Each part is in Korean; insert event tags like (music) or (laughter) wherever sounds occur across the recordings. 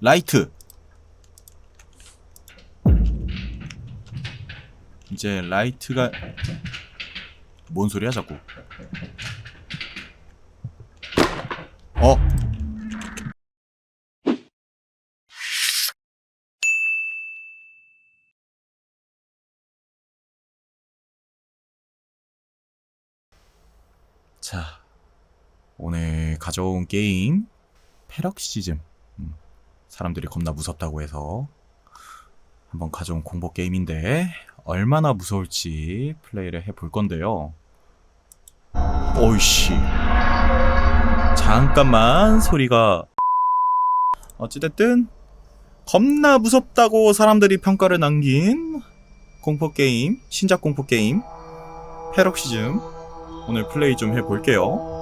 라이트. 이제 라이트가 뭔 소리야 자꾸? 어? 자, 오늘 가져온 게임 패럭시즘. 음, 사람들이 겁나 무섭다고 해서 한번 가져온 공포 게임인데 얼마나 무서울지 플레이를 해 볼 건데요. 오이씨. 잠깐만 소리가 어찌됐든 겁나 무섭다고 사람들이 평가를 남긴 공포 게임 신작 공포 게임 패럭시즘 오늘 플레이 좀 해볼게요.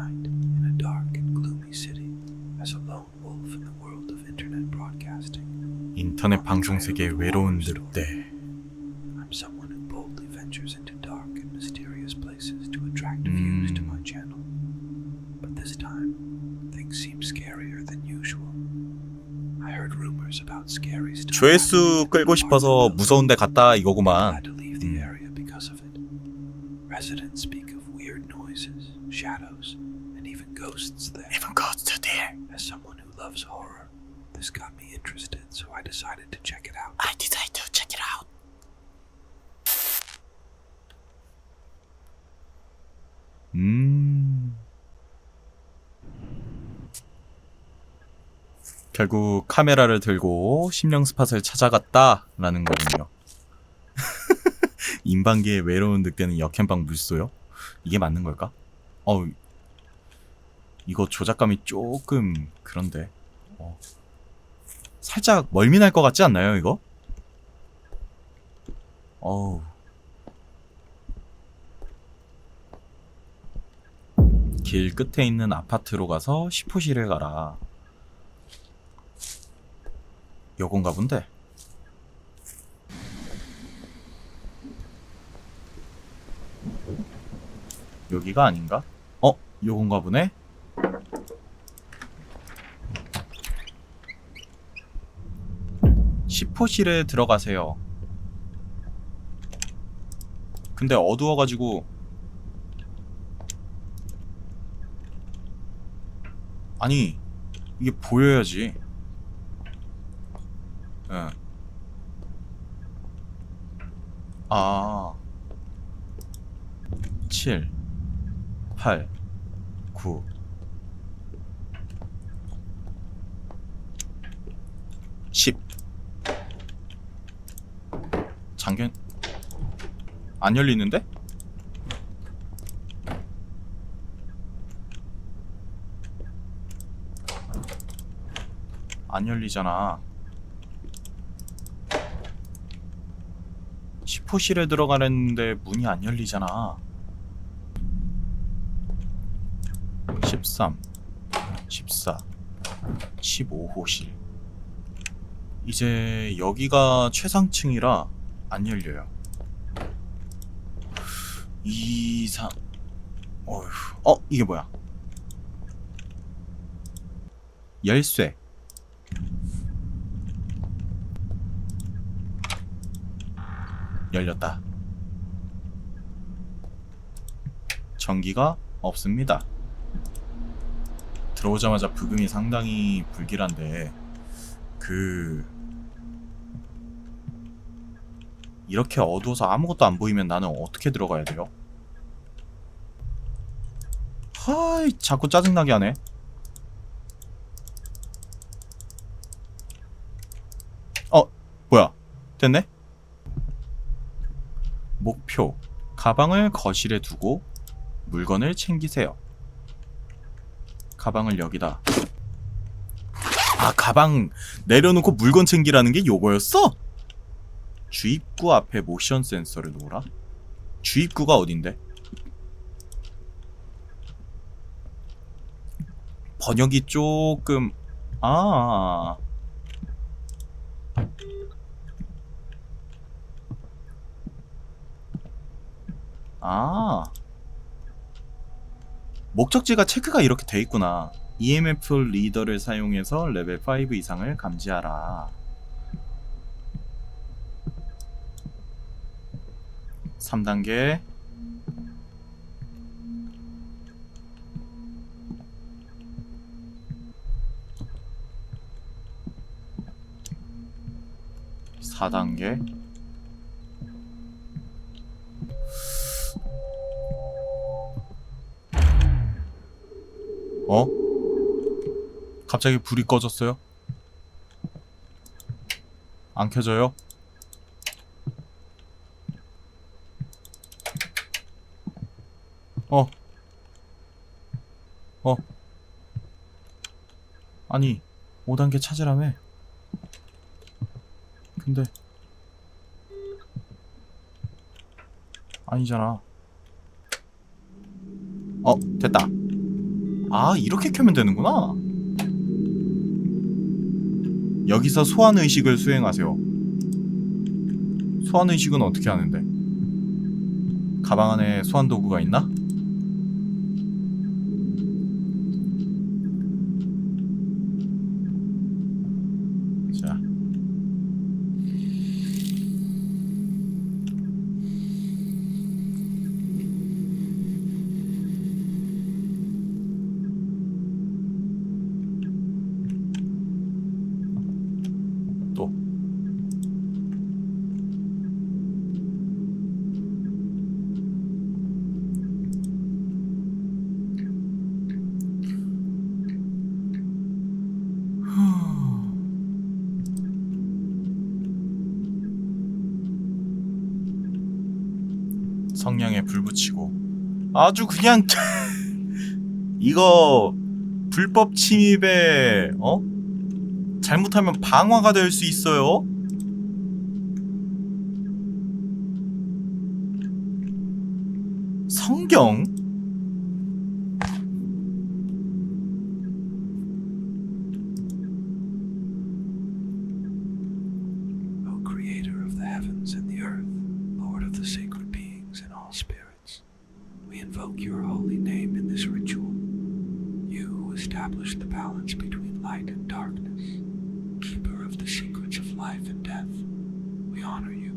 Night, in a dark and gloomy city, as a lone wolf in the world of internet broadcasting, 인터넷 방송 세계 외로운 늑대. I'm someone who boldly ventures into dark and mysterious places to attract views to my channel. But this time, things seem scarier than usual. I heard rumors about scary stuff. 조회수 끌고 싶어서 무서운데 갔다 I 이거구만. had to leave the area because of it. Residents speak decided to check it out. I decide to check it out. 음. 결국 카메라를 들고 심령 스팟을 찾아갔다라는 거군요. (laughs) 인방계의 외로운 늑대는 역행방 물소요? 이게 맞는 걸까? 어우, 이거 조작감이 조금 그런데. 어. 살짝 멀미날 것 같지 않나요, 이거? 어우. 길 끝에 있는 아파트로 가서 시포실에 가라. 요건가 본데. 여기가 아닌가? 어? 요건가 보네? 시포실에 들어가세요. 근데 어두워가지고 아니 이게 보여야지. 응. 아. 7 8 9 10 장견 안 열리는데? 안 열리잖아. 시포실에 들어가는데 문이 안 열리잖아. 13, 14, 15호실. 이제 여기가 최상층이라 안 열려요. 2, 3, 어휴, 어, 이게 뭐야? 열쇠. 열렸다. 전기가 없습니다. 들어오자마자 부금이 상당히 불길한데 그 이렇게 어두워서 아무것도 안 보이면 나는 어떻게 들어가야 돼요? 하이 자꾸 짜증나게 하네. 어 뭐야 됐네? 목표 가방을 거실에 두고 물건을 챙기세요. 가방을 여기다. 아, 가방 내려놓고 물건 챙기라는 게 요거였어? 주입구 앞에 모션 센서를 놓으라? 주입구가 어딘데? 번역이 조금 아. 아. 목적지가 체크가 이렇게 돼 있구나. EMF 리더를 사용해서 레벨 5 이상을 감지하라. 3단계 사단계 어? 갑자기 불이 꺼졌어요? 안 켜져요? 어. 어. 아니, 5단계 찾으라며. 근데. 아니잖아. 어, 됐다. 아, 이렇게 켜면 되는구나. 여기서 소환 의식을 수행하세요. 소환 의식은 어떻게 하는데? 가방 안에 소환 도구가 있나? 자. 또. 성냥에 불 붙이고 아주 그냥 이거 불법 침입에 어? 잘못하면 방화가 될 수 있어요. 성경? Creator of the heavens and the earth, Lord of the sacred beings and all spirits, we invoke your holy name in this ritual. You who establish the balance between light and darkness, keeper of the secrets of life and death, we honor you.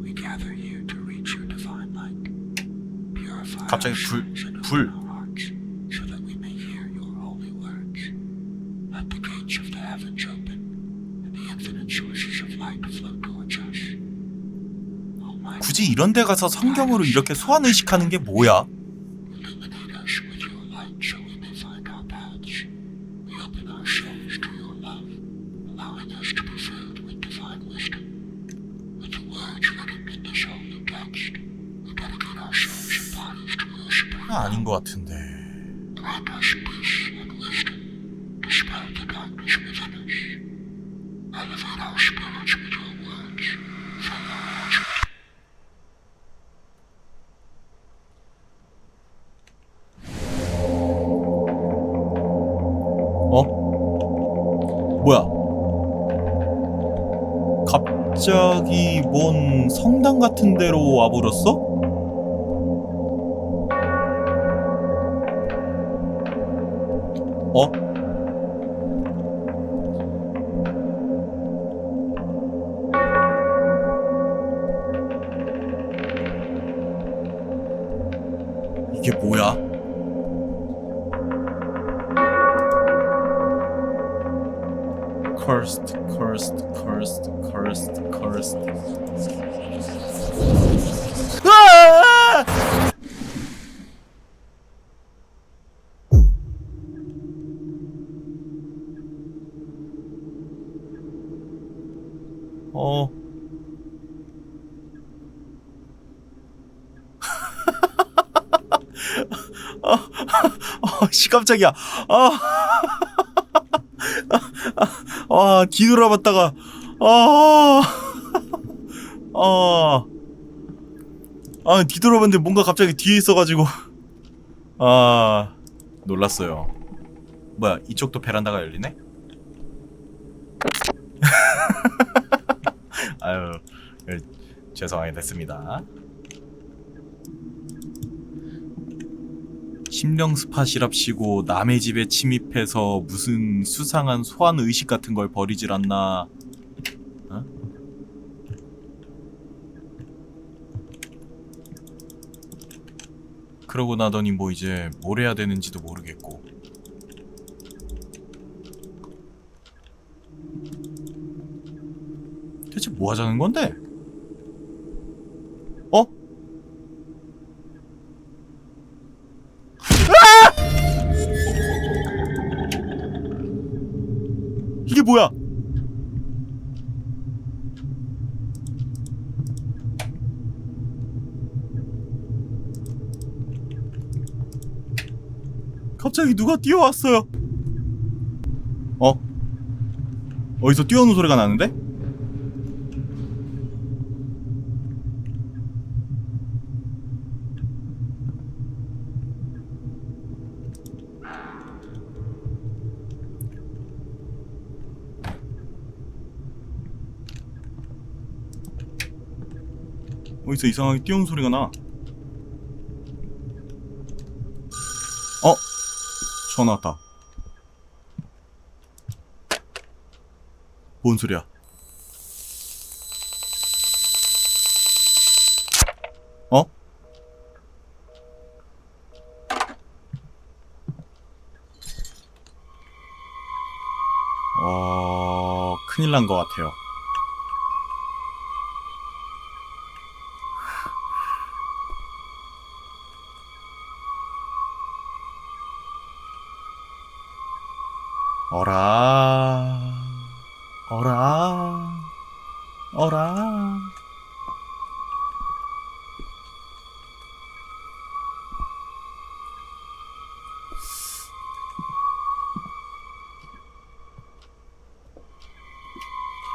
We gather here to reach your divine light. Purify 갑자기 our 불- sins and 불. 굳이 이런 데 가서 성경으로 이렇게 소환 의식하는 게 뭐야? Your light so 같은 데로 와버렸어? 어? Cursed, cursed, cursed, cursed. 어. 아, 아, 씨 깜짝이야. 아. 아, 뒤돌아봤다가, 아, (laughs) 아, 아, 뒤돌아봤는데 뭔가 갑자기 뒤에 있어가지고, 아, 놀랐어요. 뭐야, 이쪽도 베란다가 열리네? (laughs) 아유, 예, 죄송하게 됐습니다. 심령 스팟이랍시고 남의 집에 침입해서 무슨 수상한 소환 의식 같은 걸 버리질 않나 어? 그러고 나더니 뭐 이제 뭘 해야 되는지도 모르겠고 대체 뭐 하자는 건데? 갑자기 누가 뛰어왔어요. 어? 어디서 뛰어오는 소리가 나는데? 어디서 이상하게 뛰어오는 소리가 나. 어? 전화 왔다. 뭔 소리야? 어? 어, 큰일 난 것 같아요.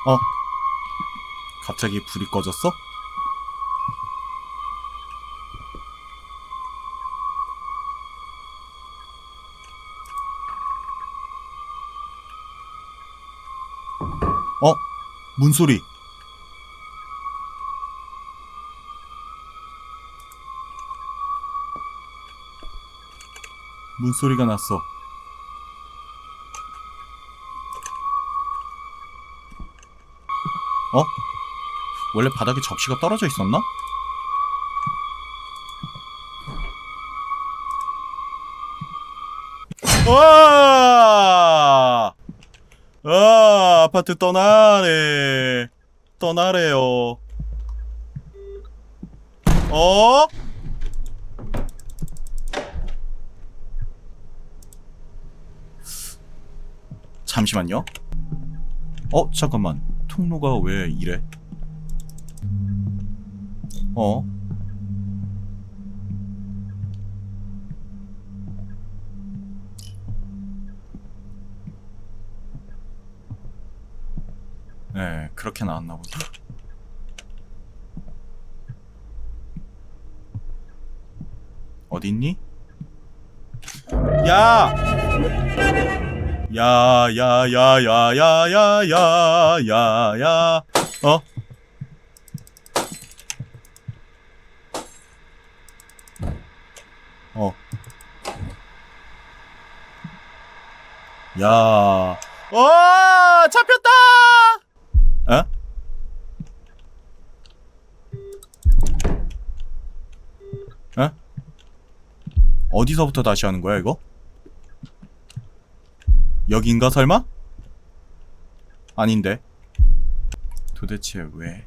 어? 갑자기 불이 꺼졌어? 어? 문소리. 문소리가 났어. 어? 원래 바닥에 접시가 떨어져 있었나? 와! 아, 아파트 떠나래. 떠나래요. 어? 잠시만요. 어, 잠깐만. 통로가 왜 이래? 어? 네, 그렇게 나왔나 보다. 어디 있니? 야! 야, 야, 야, 야, 야, 야, 야, 야, 야. 어? 어. 야. 어, 잡혔다! 어? 어? 어디서부터 다시 하는 거야, 이거? 여긴가 설마? 아닌데. 도대체 왜?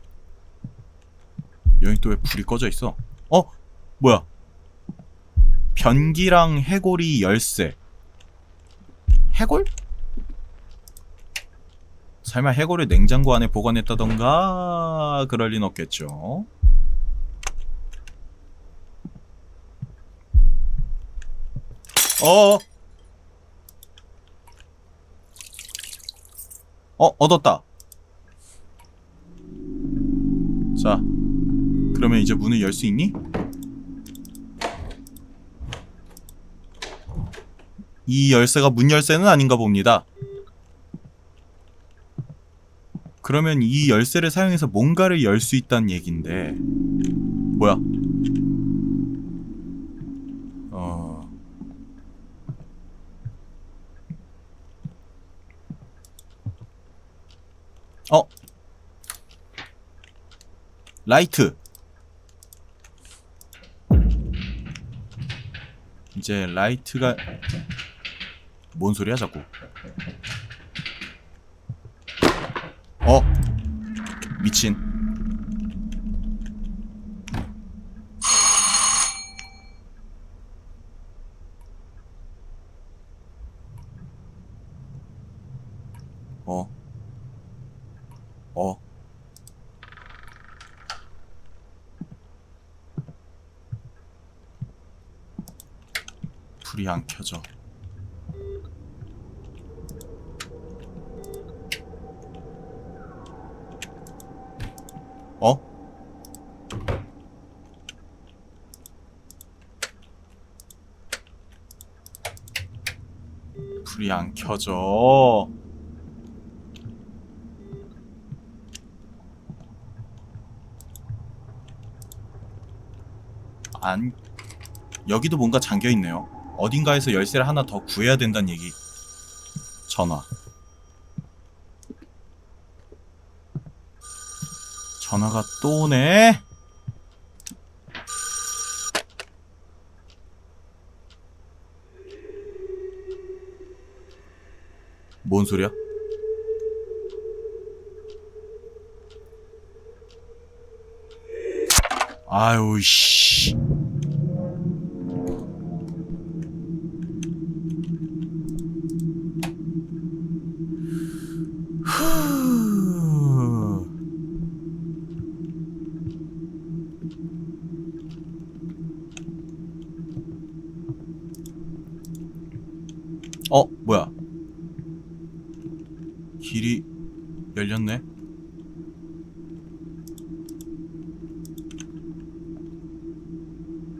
여기 또 왜 불이 꺼져 있어? 어? 뭐야? 변기랑 해골이 열쇠. 해골? 설마 해골을 냉장고 안에 보관했다던가 그럴 리는 없겠죠. 어. 어, 얻었다. 자, 그러면 이제 문을 열 수 있니? 이 열쇠가 문 열쇠는 아닌가 봅니다. 그러면 이 열쇠를 사용해서 뭔가를 열 수 있다는 얘긴데 뭐야? 어 어 라이트. 이제 라이트가 뭔 소리야 자꾸? 어 미친 어 어. 불이 안 켜져. 어? 불이 안 켜져. 안 여기도 뭔가 잠겨 있네요. 어딘가에서 열쇠를 하나 더 구해야 된다는 얘기. 전화. 전화가 또 오네. 뭔 소리야? 아유 씨. 후. 어, 뭐야? 길이 열렸네.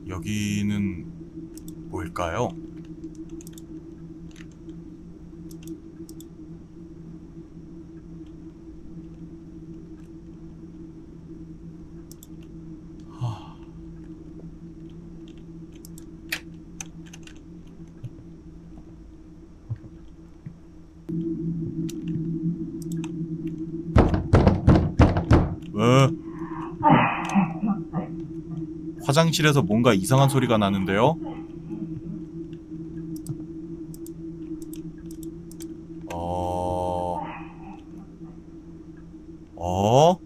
여기는 뭘까요? 하... 왜? 화장실에서 뭔가 이상한 소리가 나는데요? 어... 어?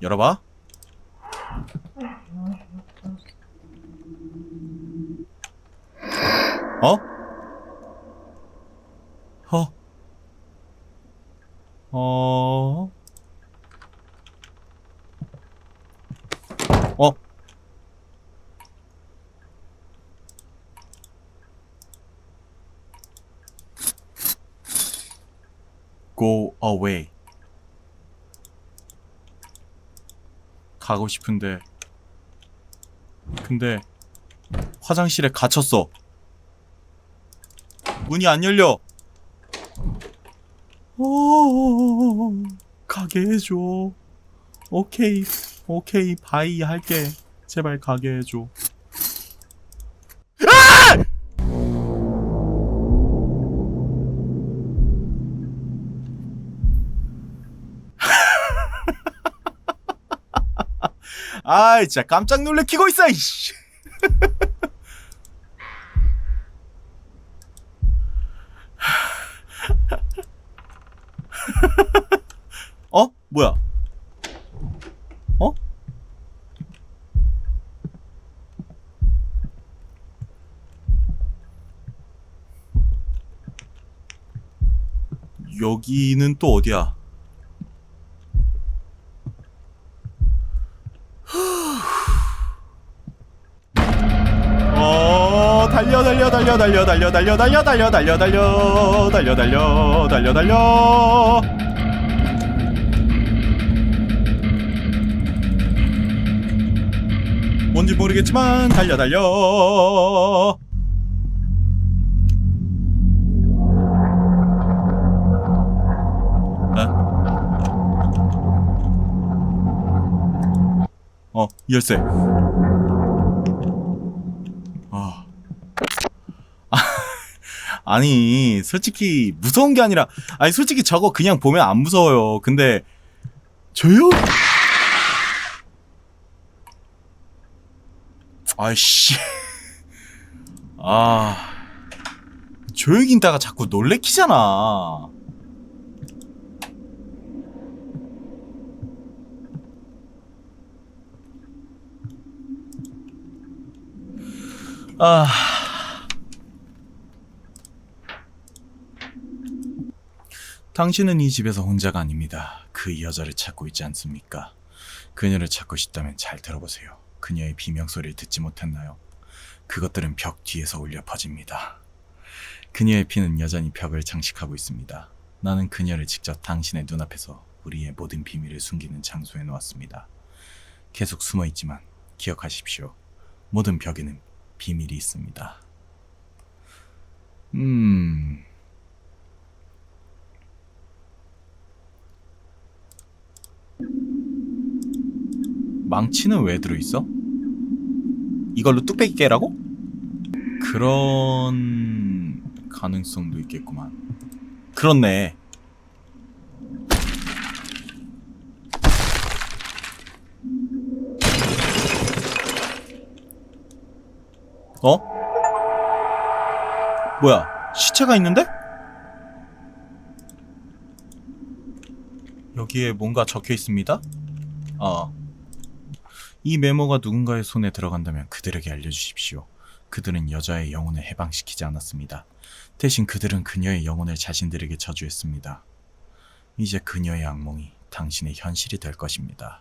열어봐. 어? 어? 어? 어? Go away. 가고 싶은데. 근데 화장실에 갇혔어. 문이 안 열려. 오, 가게 해줘. 오케이, 오케이, 바이 할게. 제발 가게 해줘. 아, 진짜 깜짝 놀래키고 있어. 이씨. 어? 뭐야? 어? 여기는 또 어디야? 달려 달려 달려 달려 달려 달려 달려 달려 달려 달려 달려 달려 뭔지 모르겠지만 달려 달려 어? 어 열쇠 아. 아니 솔직히 무서운 게 아니라 아니 솔직히 저거 그냥 보면 안 무서워요. 근데 저요? 아이씨. 아. 조용히 있다가 자꾸 놀래키잖아. 아. 당신은 이 집에서 혼자가 아닙니다. 그 여자를 찾고 있지 않습니까? 그녀를 찾고 싶다면 잘 들어보세요. 그녀의 비명소리를 듣지 못했나요? 그것들은 벽 뒤에서 울려 퍼집니다. 그녀의 피는 여전히 벽을 장식하고 있습니다. 나는 그녀를 직접 당신의 눈앞에서 우리의 모든 비밀을 숨기는 장소에 놓았습니다. 계속 숨어 있지만 기억하십시오. 모든 벽에는 비밀이 있습니다. 음. 망치는 왜 들어있어? 이걸로 뚝배기 깨라고? 그런 가능성도 있겠구만. 그렇네. 어? 뭐야? 시체가 있는데? 여기에 뭔가 적혀 있습니다. 아. 이 메모가 누군가의 손에 들어간다면 그들에게 알려주십시오. 그들은 여자의 영혼을 해방시키지 않았습니다. 대신 그들은 그녀의 영혼을 자신들에게 저주했습니다. 이제 그녀의 악몽이 당신의 현실이 될 것입니다.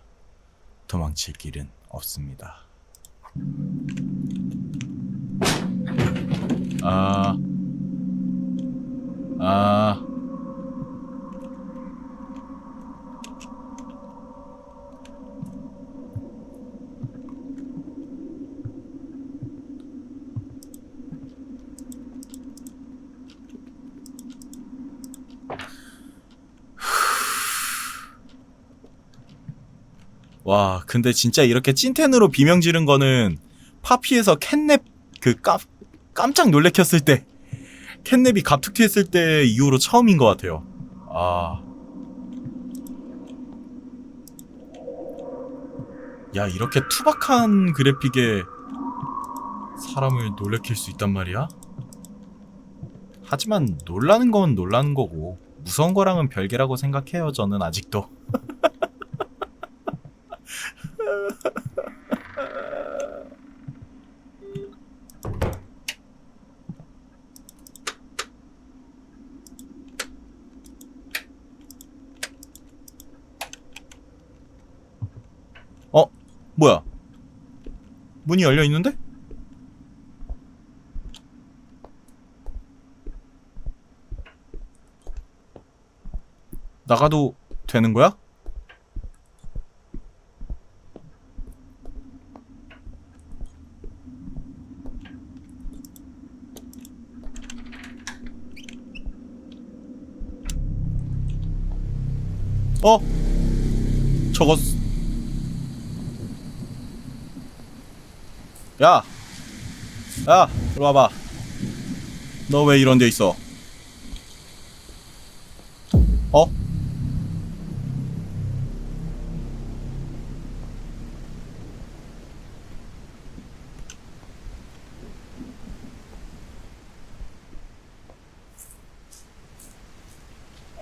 도망칠 길은 없습니다. 아, 아, 와, 근데 진짜 이렇게 찐텐으로 비명 지른 거는 파피에서 캣냅 그 깜, 깜짝 놀래켰을 때 캣냅이 갑툭튀 했을 때 이후로 처음인 것 같아요. 아. 야, 이렇게 투박한 그래픽에 사람을 놀래킬 수 있단 말이야? 하지만 놀라는 건 놀라는 거고 무서운 거랑은 별개라고 생각해요, 저는 아직도. (laughs) 어? 뭐야? 문이 열려 있는데? 나가도 되는 거야? 어? 저거 쓰- 야! 야! 이리 와봐. 너 왜 이런 데 있어? 어?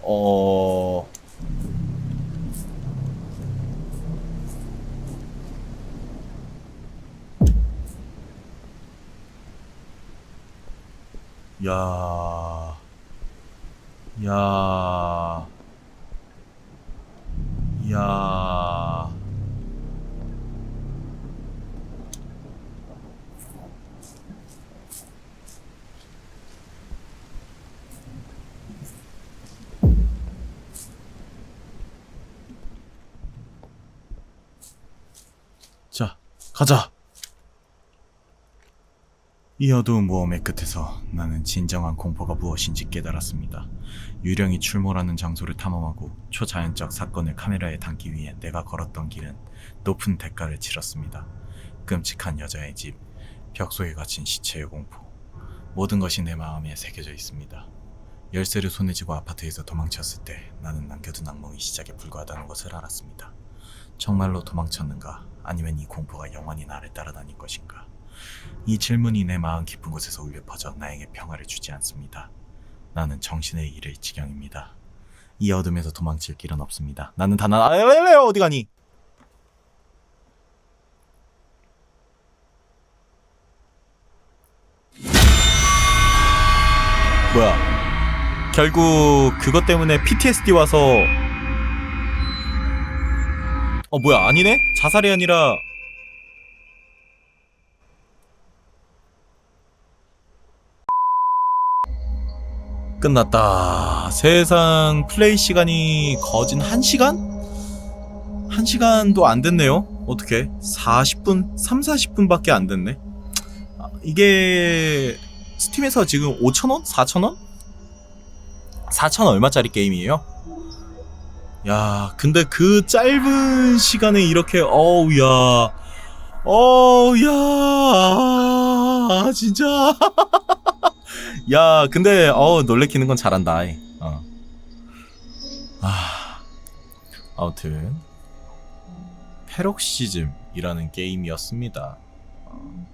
어... 야, 야, 야. 자, 가자. 이 어두운 모험의 끝에서 나는 진정한 공포가 무엇인지 깨달았습니다. 유령이 출몰하는 장소를 탐험하고 초자연적 사건을 카메라에 담기 위해 내가 걸었던 길은 높은 대가를 치렀습니다. 끔찍한 여자의 집, 벽 속에 갇힌 시체의 공포, 모든 것이 내 마음에 새겨져 있습니다. 열쇠를 손에 쥐고 아파트에서 도망쳤을 때 나는 남겨둔 악몽이 시작에 불과하다는 것을 알았습니다. 정말로 도망쳤는가? 아니면 이 공포가 영원히 나를 따라다닐 것인가? 이 질문이 내 마음 깊은 곳에서 울려 퍼져 나에게 평화를 주지 않습니다. 나는 정신에 잃을 지경입니다. 이 어둠에서 도망칠 길은 없습니다. 나는 단 하나, 아, 왜, 왜, 어디 가니? 뭐야? 결국 그것 때문에 PTSD 와서 어 뭐야 아니네? 자살이 아니라 끝났다. 세상 플레이 시간이 거진 1시간? 1시간도 안 됐네요. 어떻게? 40분, 3, 40분밖에 안 됐네. 아, 이게 스팀에서 지금 5,000원? 4,000원? 4,000 얼마짜리 게임이에요? 야, 근데 그 짧은 시간에 이렇게 어우 야. 어우 야. 진짜. (laughs) 야, 근데 어 놀래키는 건 잘한다. 아이. 어. 아. 아무튼 페록시즘이라는 게임이었습니다. 어.